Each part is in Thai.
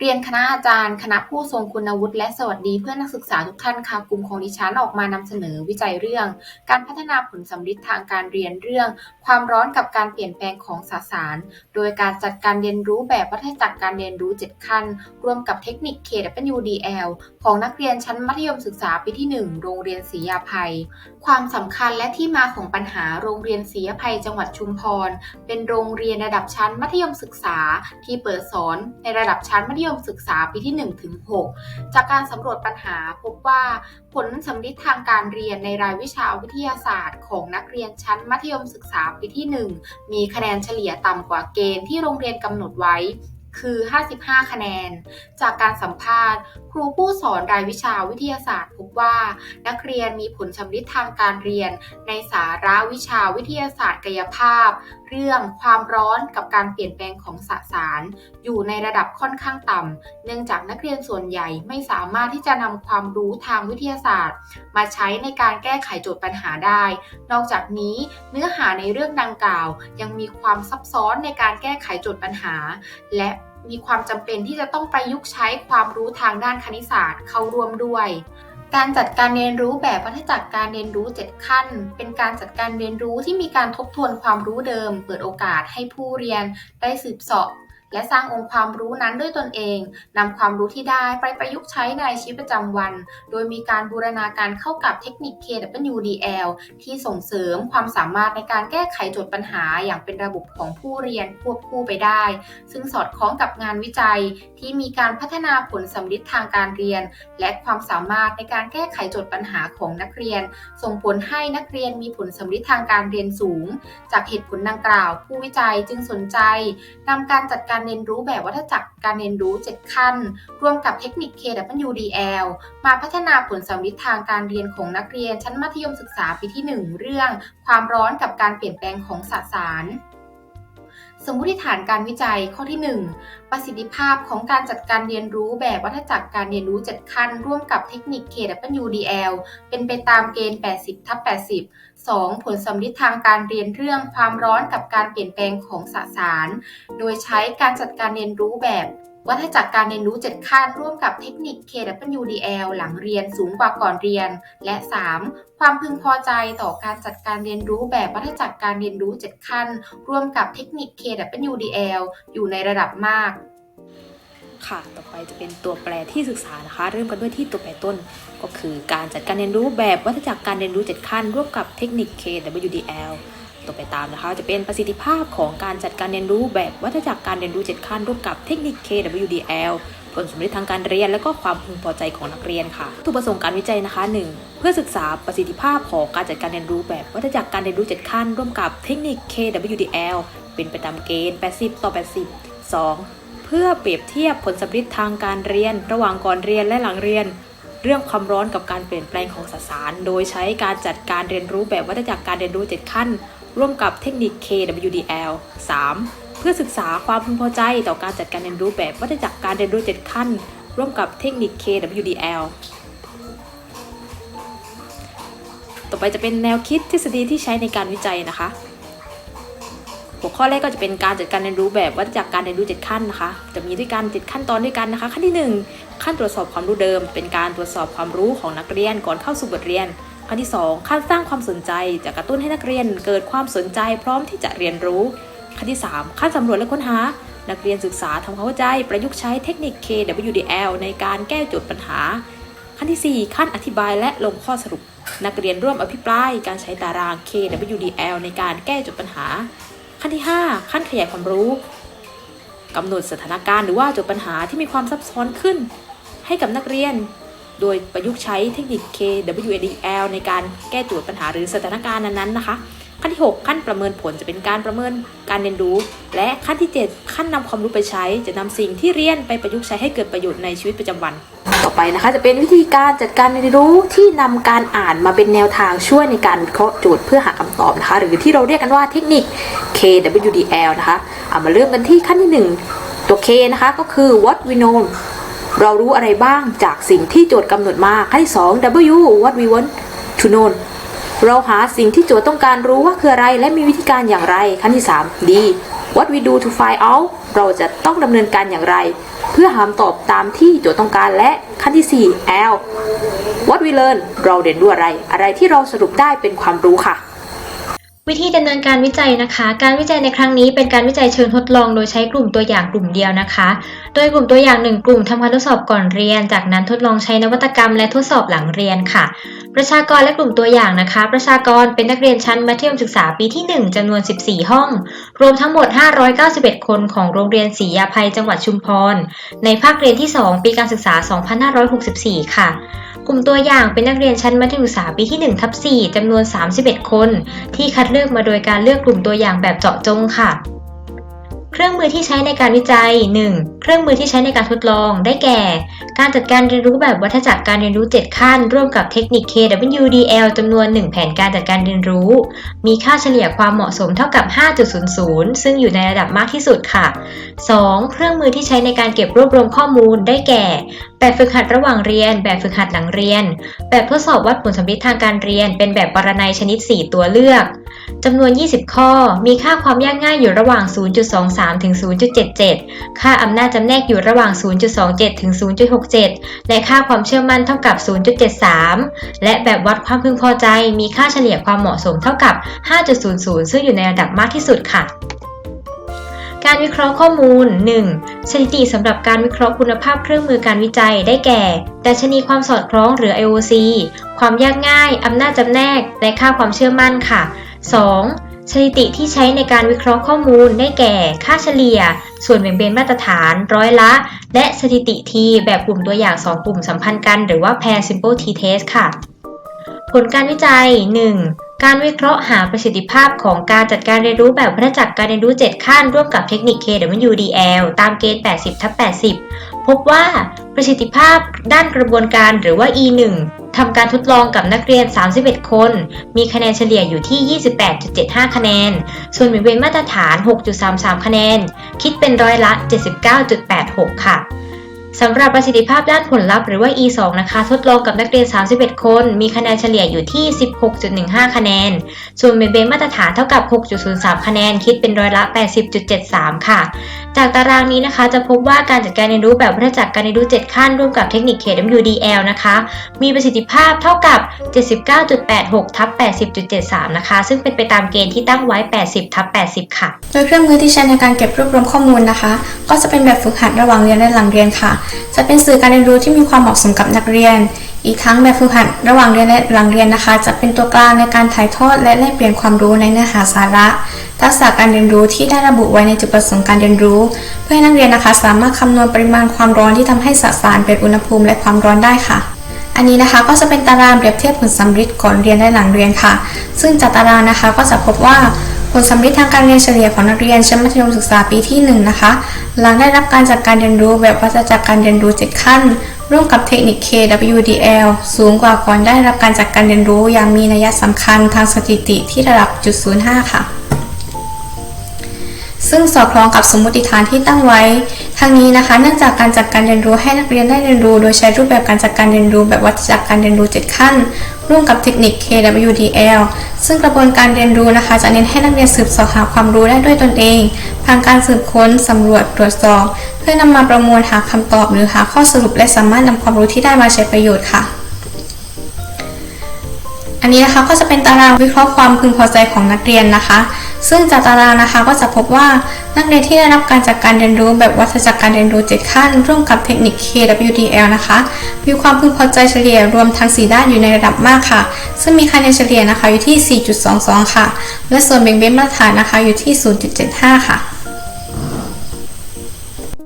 เรียนคณะอาจารย์ คณะผู้ทรงคุณวุฒิ และสวัสดีเพื่อนนักศึกษาทุกท่านค่ะกลุ่มของดิฉันออกมานำเสนอวิจัยเรื่อง การพัฒนาผลสำลิดทางการเรียนเรื่อง ความร้อนกับการเปลี่ยนแปลงของสสาร โดยการจัดการเรียนรู้แบบวัฏจักรการเรียนรู้ 7 ขั้น รวมกับเทคนิค KWDL ของนักเรียนชั้นมัธยมศึกษาปีที่ 1 โรงเรียนศรียาภัย ความสำคัญและที่มาของปัญหาโรงเรียนศรียาภัย จังหวัดชุมพร เป็นโรงเรียนระดับชั้นมัธยมศึกษา ที่เปิดสอนในระดับชั้นมัธยมยมศึกษาปีที่ 1 ถึง 6 จากการสำรวจปัญหาพบว่าผลสำลิดทางการเรียนในรายวิชาวิทยาศาสตร์ ของนักเรียนชั้นมัธยมศึกษาปีที่ 1 มีคะแนนเฉลี่ยต่ำกว่าเกณฑ์ที่โรงเรียนกำหนดไว้คือ 55 คะแนน จากการสัมภาษณ์ ครูผู้สอนรายวิชาวิทยาศาสตร์พบว่า นักเรียนมีผลสำลิดทางการเรียน ในสาระวิชาวิทยาศาสตร์กายภาพเรื่องความร้อนกับการเปลี่ยนแปลงของสสาร อยู่ในระดับค่อนข้างต่ำ เนื่องจากนักเรียนส่วนใหญ่ไม่สามารถที่จะนำความรู้ทางวิทยาศาสตร์ มาใช้ในการแก้ไขโจทย์ปัญหาได้ นอกจากนี้เนื้อหาในเรื่องดังกล่าว ยังมีความซับซ้อนในการแก้ไขโจทย์ปัญหา และมีความจำเป็นที่จะต้องประยุกต์ใช้ความรู้ทางด้านคณิตศาสตร์เข้าร่วมด้วย การจัดการเรียนรู้แบบวัฏจักรการเรียนรู้ 7 ขั้น เป็นการจัดการเรียนรู้ที่มีการทบทวนความรู้เดิม เปิดโอกาสให้ผู้เรียนได้สืบเสาะ และสร้างองค์ความรู้นั้นด้วยตนเอง นำความรู้ที่ได้ไปประยุกต์ใช้ในชีวิตประจำวัน โดยมีการบูรณาการเข้ากับเทคนิค KWDL ที่ส่งเสริมความสามารถในการแก้ไขโจทย์ปัญหาอย่างเป็นระบบของผู้เรียนควบคู่ไปได้ ซึ่งสอดคล้องกับงานวิจัยที่มีการพัฒนาผลสำลิดทางการเรียน และความสามารถในการแก้ไขโจทย์ปัญหาของนักเรียน ส่งผลให้นักเรียนมีผลสำลิดทางการเรียนสูง จากเหตุผลดังกล่าว ผู้วิจัยจึงสนใจนำการจัดการการเรียนรู้แบบวัฏจักรการเรียนรู้ 7 ขั้น ร่วมกับเทคนิค KWDL มาพัฒนาผลสัมฤทธิ์ทางการเรียนของนักเรียนชั้นมัธยมศึกษาปีที่ 1 เรื่อง ความร้อนกับการเปลี่ยนแปลงของสสาร สมมติฐานการวิจัยข้อที่ 1 ประสิทธิภาพของการจัดการเรียนรู้แบบวัฏจักรการเรียนรู้ 7 ขั้น ร่วมกับเทคนิค KWDL เป็นไปตามเกณฑ์ 80ทับ80 2. ผลสมฤทธิ์ทางการเรียนเรื่องความร้อนกับการเปลี่ยนแปลงของสสาร โดยใช้การจัดการเรียนรู้แบบ วัฏจักรการเรียนรู้ 7 ขั้นร่วมกับเทคนิค KWDL หลังเรียนสูงกว่าก่อนเรียน และ 3. ความพึงพอใจต่อการจัดการเรียนรู้แบบวัฏจักรการเรียนรู้ 7 ขั้น ร่วมกับเทคนิค KWDL อยู่ในระดับมากค่ะ ต่อไปจะเป็นตัวแปรที่ศึกษานะคะ เริ่มกันด้วยที่ตัวแปรต้น ก็คือการจัดการเรียนรู้แบบวัฏจักรการเรียนรู้ 7 ขั้น ร่วมกับเทคนิค KWDL ตัวไปตามนะคะ จะเป็นประสิทธิภาพของการจัดการเรียนรู้แบบวัฏจักรการเรียนรู้ 7 ขั้นร่วมกับเทคนิค KWDL ผลสำเร็จทางการเรียน และก็ความพึงพอใจของนักเรียนค่ะวัตถุประสงค์การวิจัยนะคะ 1. เพื่อศึกษาประสิทธิภาพของการจัดการเรียนรู้แบบวัฏจักรการเรียนรู้ 7 ขั้น ร่วมกับเทคนิค KWDL เป็นไปตามเกณฑ์ 80 ต่อ 80 2. เพื่อเปรียบเทียบผลสำลิดทางการเรียน ระหว่างก่อนเรียนและหลังเรียน เรื่องความร้อนกับการเปลี่ยนแปลงของสสาร โดยใช้การจัดการเรียนรู้แบบวัฏจักรการเรียนรู้ 7 ขั้น ร่วมกับเทคนิค KWDL 3. เพื่อศึกษาความพึงพอใจต่อการจัดการเรียนรู้แบบวัฏจักรการเรียนรู้ 7 ขั้น ร่วมกับเทคนิค KWDL ต่อไปจะเป็นแนวคิดทฤษฎีที่ใช้ในการวิจัยนะคะ หัวข้อแรกก็จะเป็นการจัดการเรียนรู้แบบวัฏจักรการเรียนรู้ 7 ขั้นนะคะ จะมีด้วยกัน 7 ขั้นตอนด้วยกันนะคะ ขั้นที่ 1 ขั้นตรวจสอบความรู้เดิม เป็นการตรวจสอบความรู้ของนักเรียนก่อนเข้าสู่บทเรียน ขั้นที่2ขั้นสร้างความสนใจจะกระตุ้นให้นักเรียนเกิดความสนใจพร้อมที่จะเรียนรู้ขั้นที่ 3 ขั้นสำรวจและค้นหา นักเรียนศึกษาทำความเข้าใจ ประยุกต์ใช้เทคนิค KWDL ในการแก้โจทย์ปัญหา ขั้นที่ 4 ขั้นอธิบายและลงข้อสรุป นักเรียนร่วมอภิปราย การใช้ตาราง KWDL ในการแก้โจทย์ปัญหา ขั้นที่ 5 ขั้นขยายความรู้กำหนดสถานการณ์หรือว่าโจทย์ปัญหาที่มีความซับซ้อนขึ้น ให้กับนักเรียน โดยประยุกต์ใช้เทคนิค KWDL ในการแก้โจทย์ปัญหาหรือสถานการณ์นั้นๆนะคะ ขั้นที่ 6 ขั้นประเมินผลจะเป็นการประเมินการเรียนรู้ และขั้นที่ 7 ขั้นนำความรู้ไปใช้ จะนำสิ่งที่เรียนไปประยุกต์ใช้ให้เกิดประโยชน์ในชีวิตประจำวัน ต่อไปนะคะ จะเป็นวิธีการจัดการเรียนรู้ที่นำการอ่านมาเป็นแนวทางช่วยในการวิเคราะห์โจทย์เพื่อหาคำตอบนะคะ หรือที่เราเรียกกันว่าเทคนิค KWDL นะคะเอามาเริ่มกันที่ขั้นที่ 1 ตัว K นะคะก็คือ what we know เรารู้อะไรบ้างจากสิ่งที่โจทย์กำหนดมาขั้นที่ 2 W what we want to know เราหาสิ่งที่โจทย์ต้องการรู้ว่าคืออะไร และมีวิธีการอย่างไรขั้นที่ 3 D what we do to find out เราจะต้องดำเนินการอย่างไร เพื่อหาคำตอบตามที่โจทย์ต้องการและขั้นที่ 4 L what we learn เราเรียนรู้อะไร อะไรที่เราสรุปได้เป็นความรู้ค่ะ วิธีดำเนินการวิจัยนะคะ การวิจัยในครั้งนี้เป็นการวิจัยเชิงทดลองโดยใช้กลุ่มตัวอย่างกลุ่มเดียวนะคะ โดยกลุ่มตัวอย่างหนึ่งกลุ่มทำการทดสอบก่อนเรียน จากนั้นทดลองใช้นวัตกรรมและทดสอบหลังเรียนค่ะ ประชากรและกลุ่มตัวอย่างนะคะ ประชากรเป็นนักเรียนชั้นมัธยมศึกษาปีที่ 1จำนวน 14 ห้อง รวมทั้งหมด 591 คนของโรงเรียนศรียาภัยจังหวัดชุมพร ในภาคเรียนที่ 2 ปีการศึกษา 2564 ค่ะ กลุ่มตัวอย่างเป็นนักเรียนชั้นมัธยมศึกษาปีที่1ทับ4จำนวน 31 คน ที่คัดเลือกมาโดยการเลือกกลุ่มตัวอย่างแบบเจาะจงค่ะ เครื่องมือที่ใช้ในการวิจัย 1. เครื่องมือที่ใช้ในการทดลองได้แก่ การจัดการเรียนรู้แบบวัฏจักรการเรียนรู้ 7 ขั้น ร่วมกับเทคนิค KWDL จำนวน 1 แผนการจัดการเรียนรู้ มีค่าเฉลี่ยความเหมาะสมเท่ากับ 5.00 ซึ่งอยู่ในระดับมากที่สุดค่ะ 2. เครื่องมือที่ใช้ในการเก็บรวบรวมข้อมูลได้แก่แบบฝึกหัดระหว่างเรียน แบบฝึกหัดหลังเรียน แบบทดสอบวัดผลสำลิดทางการเรียน เป็นแบบปรนัยชนิด 4 ตัวเลือกจำนวน 20 ข้อ มีค่าความยากง่ายอยู่ระหว่าง 0.23 ถึง 0.77 ค่าอำนาจจำแนกอยู่ระหว่าง 0.27 ถึง 0.67 และค่าความเชื่อมั่นเท่ากับ 0.73 และแบบวัดความพึงพอใจ มีค่าเฉลี่ยความเหมาะสมเท่ากับ 5.00 ซึ่งอยู่ในระดับมากที่สุดค่ะ การวิเคราะห์ข้อมูล 1. สถิติสำหรับการวิเคราะห์คุณภาพเครื่องมือการวิจัยได้แก่ ดัชนีความสอดคล้องหรือ IOC ความยากง่าย อำนาจจำแนก และค่าความเชื่อมั่นค่ะ 2. สถิติที่ใช้ในการวิเคราะห์ข้อมูลได้แก่ ค่าเฉลี่ย ส่วนแบ่งเบนมาตรฐาน ร้อยละ และสถิติ T แบบกลุ่มตัวอย่าง 2 กลุ่มสัมพันธ์กัน หรือว่า pair simple t test ค่ะ ผลการวิจัย 1. การวิเคราะห์หาประสิทธิภาพของการจัดการเรียนรู้แบบวัฏจักรการเรียนรู้ 7 ขั้น ร่วมกับเทคนิค KWDL ตามเกณฑ์ 80ทับ80 พบว่าประสิทธิภาพด้านกระบวนการหรือว่า E1 ทำการทดลองกับนักเรียน 31 คน มีคะแนนเฉลี่ยอยู่ที่ 28.75 คะแนน ส่วนหมิ่นเว้นมาตรฐาน 6.33 คะแนน คิดเป็นร้อยละ 79.86 ค่ะ สำหรับประสิทธิภาพด้านผลลัพธ์หรือว่า E2 นะคะ ทดลองกับนักเรียน 31 คน มีคะแนนเฉลี่ยอยู่ที่ 16.15 คะแนน ส่วนเบนเบนมาตรฐานเท่ากับ 6.03 คะแนน คิดเป็นร้อยละ 80.73 ค่ะ จากตารางนี้นะคะ จะพบว่าการจัดการเรียนรู้แบบวัฏจักรการเรียนรู้ 7 ขั้นร่วมกับเทคนิค KWDL นะคะ มีประสิทธิภาพเท่ากับ 79.86 ทับ 80.73 นะคะ ซึ่งเป็นไปตามเกณฑ์ที่ตั้งไว้ 80 ทับ 80 ค่ะ โดยเครื่องมือที่ใช้ในการเก็บรวบรวมข้อมูลนะคะ ก็จะเป็นแบบฝึกหัดระหว่างเรียนและหลังเรียนค่ะจะเป็นสื่อการเรียนรู้ที่มีความเหมาะสมกับนักเรียน อีกทั้งแบบฝึกหัดระหว่างเรียนและหลังเรียนนะคะ จะเป็นตัวกลางในการถ่ายทอดและแลกเปลี่ยนความรู้ในเนื้อหาสาระ ทักษะการเรียนรู้ที่ได้ระบุไว้ในจุดประสงค์การเรียนรู้ เพื่อให้นักเรียนนะคะ สามารถคำนวณปริมาณความร้อนที่ทำให้สสารเป็นอุณหภูมิและความร้อนได้ค่ะอันนี้นะคะก็จะเป็นตารางเปรียบเทียบผลสัมฤทธิ์ก่อนเรียนและหลังเรียนค่ะ ซึ่งจากตารางนะคะก็จะพบว่า ลสัมฤทธิ์ทางการเรียนเฉลี่ยของนักเรียนชั้นมัธยมศึกษาปีที่ 1 นะคะ หลังได้รับการจัดการเรียนรู้แบบวัฏจักรการเรียนรู้ 7 ขั้น ร่วมกับเทคนิค KWDL สูงกว่าก่อนได้รับการจัดการเรียนรู้อย่างมีนัยสำคัญทางสถิติที่ระดับจุด05ค่ะ ซึ่งสอดคล้องกับสมมติฐานที่ตั้งไว้ ทั้งนี้นะคะ เนื่องจากการจัดการเรียนรู้ให้นักเรียนได้เรียนรู้ โดยใช้รูปแบบการจัดการเรียนรู้แบบวัฏจักรการเรียนรู้ 7 ขั้น ร่วมกับเทคนิค KWDL ซึ่งกระบวนการเรียนรู้นะคะ จะเน้นให้นักเรียนสืบเสาะหาความรู้ได้ด้วยตนเอง ผ่านการสืบค้นสำรวจตรวจสอบ เพื่อนำมาประมวลหาคำตอบหรือหาข้อสรุปและสามารถนำความรู้ที่ได้มาใช้ประโยชน์ค่ะอันนี้นะคะก็จะเป็นตารางวิเคราะห์ความพึงพอใจของนักเรียนนะคะ ซึ่งจากตารางนะคะก็จะพบว่า นักเรียนที่ได้รับการจัดการเรียนรู้แบบวัฏจักรการเรียนรู้ 7 ขั้น ร่วมกับเทคนิค KWDL นะคะ มีความพึงพอใจเฉลี่ยรวมทั้ง 4 ด้านอยู่ในระดับมากค่ะ ซึ่งมีคะแนนเฉลี่ยนะคะอยู่ที่ 4.22 ค่ะ และส่วนเบ่งเบนมาตรฐานนะคะอยู่ที่ 0.75 ค่ะ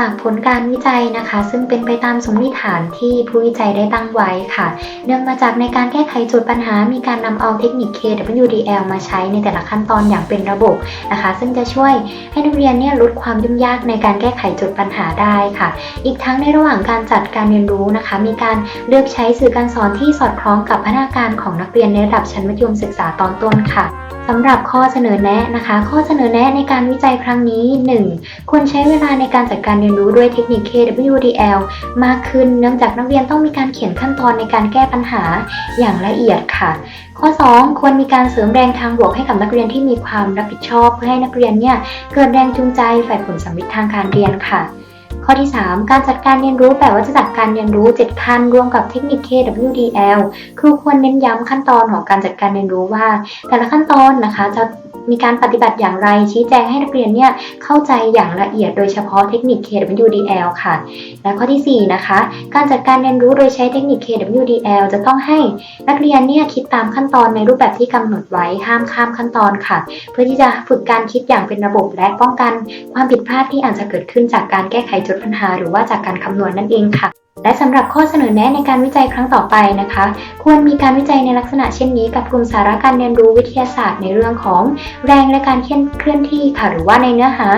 จากผลการวิจัยนะคะ ซึ่งเป็นไปตามสมมติฐานที่ผู้วิจัยได้ตั้งไว้ค่ะ เนื่องมาจากในการแก้ไขโจทย์ปัญหา มีการนำเอาเทคนิค KWDL มาใช้ในแต่ละขั้นตอนอย่างเป็นระบบนะคะ ซึ่งจะช่วยให้นักเรียนเนี่ยลดความยุ่งยากในการแก้ไขโจทย์ปัญหาได้ค่ะ อีกทั้งในระหว่างการจัดการเรียนรู้นะคะ มีการเลือกใช้สื่อการสอนที่สอดคล้องกับพัฒนาการของนักเรียนในระดับชั้นมัธยมศึกษาตอนต้นค่ะสำหรับข้อเสนอแนะนะคะ ข้อเสนอแนะในการวิจัยครั้งนี้ 1. ควรใช้เวลาในการจัดการเรียนรียนรู้ด้วยเทคนิค KWDL มากขึ้นเนื่องจากนักเรียนต้องมีการเขียนขั้นตอนในการแก้ปัญหาอย่างละเอียดค่ะ ข้อ 2 ควรมีการเสริมแรงทางบวกให้กับนักเรียนที่มีความรับผิดชอบ เพื่อให้นักเรียนเนี่ยเกิดแรงจูงใจฝ่ายผลสัมฤทธิ์ทางการเรียนค่ะข้อที่ 3 การจัดการเรียนรู้แบบวัฏจักรการเรียนรู้ 7 ขั้นรวมกับเทคนิค KWDL ครูควรเน้นย้ำขั้นตอนของการจัดการเรียนรู้ว่า แต่ละขั้นตอนนะคะจะ มีการปฏิบัติอย่างไรชี้แจงให้นักเรียนเนี่ยเข้าใจอย่างละเอียดโดยเฉพาะเทคนิค KWDL ค่ะ และข้อที่ 4 นะคะ การจัดการเรียนรู้โดยใช้เทคนิค KWDL จะต้องให้นักเรียนเนี่ยคิดตามขั้นตอนในรูปแบบที่กำหนดไว้ห้ามข้ามขั้นตอนค่ะ เพื่อที่จะฝึกการคิดอย่างเป็นระบบ และป้องกันความผิดพลาดที่อาจจะเกิดขึ้นจากการแก้ไขโจทย์ปัญหา หรือว่าจากการคำนวณนั่นเองค่ะ และสำหรับข้อเสนอแนะในการวิจัยครั้งต่อไปนะคะ ควรมีการวิจัยในลักษณะเช่นนี้ กับกลุ่มสาระการเรียนรู้วิทยาศาสตร์ในเรื่องของแรงและการเคลื่อนที่ค่ะ หรือว่าในเนื้อหา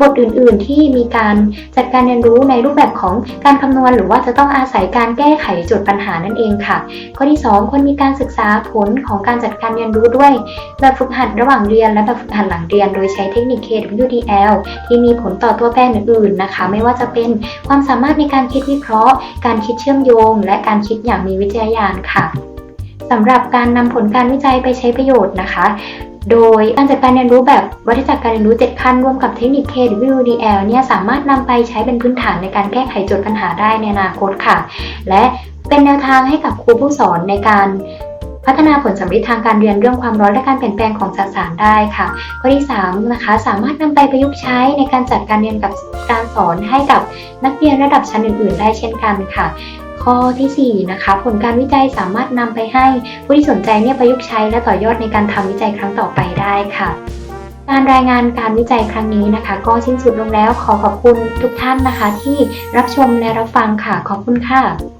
บทอื่น ๆ ที่มีการจัดการเรียนรู้ในรูปแบบของการคำนวณ หรือว่าจะต้องอาศัยการแก้ไขโจทย์ปัญหานั่นเองค่ะ ข้อที่ 2 ควรมีการศึกษาผลของการจัดการเรียนรู้ด้วยแบบฝึกหัดระหว่างเรียน และแบบฝึกหัดหลังเรียน โดยใช้เทคนิค KWDL ที่มีผลต่อตัวแปรอื่น ๆ นะคะ ไม่ว่าจะเป็นความสามารถในการคิดวิเคราะห์การคิดเชื่อมโยง และการคิดอย่างมีวิจัยญาณค่ะสำหรับการนำผลการวิจัยไปใช้ประโยชน์นะคะ โดยการจัดการเรียนรู้แบบวัฏจักรการเรียนรู้ 7 ขั้นร่วมกับเทคนิค KWDL เนี่ยสามารถนำไปใช้เป็นพื้นฐานในการแก้ไขโจทย์ปัญหาได้ในอนาคตค่ะ และเป็นแนวทางให้กับครูผู้สอนในการ พัฒนาผลสำลิดทางการเรียนเรื่องความร้อนและการเปลี่ยนแปลงของสสารได้ค่ะข้อที่3นะคะสามารถนำไปประยุกต์ใช้ในการจัดการเรียนกับการสอนให้กับนักเรียนระดับชั้นอื่น ๆ ได้เช่นกันค่ะข้อทีสี่4 นะคะ ผลการวิจัยสามารถนำไปให้ผู้ที่สนใจเนี่ยประยุกต์ใช้และต่อยอดในการทำวิจัยครั้งต่อไปได้ค่ะ การรายงานการวิจัยครั้งนี้นะคะ ก็สิ้นสุดลงแล้วขอขอบคุณทุกท่านนะคะ ที่รับชมและรับฟังค่ะขอบคุณค่ะ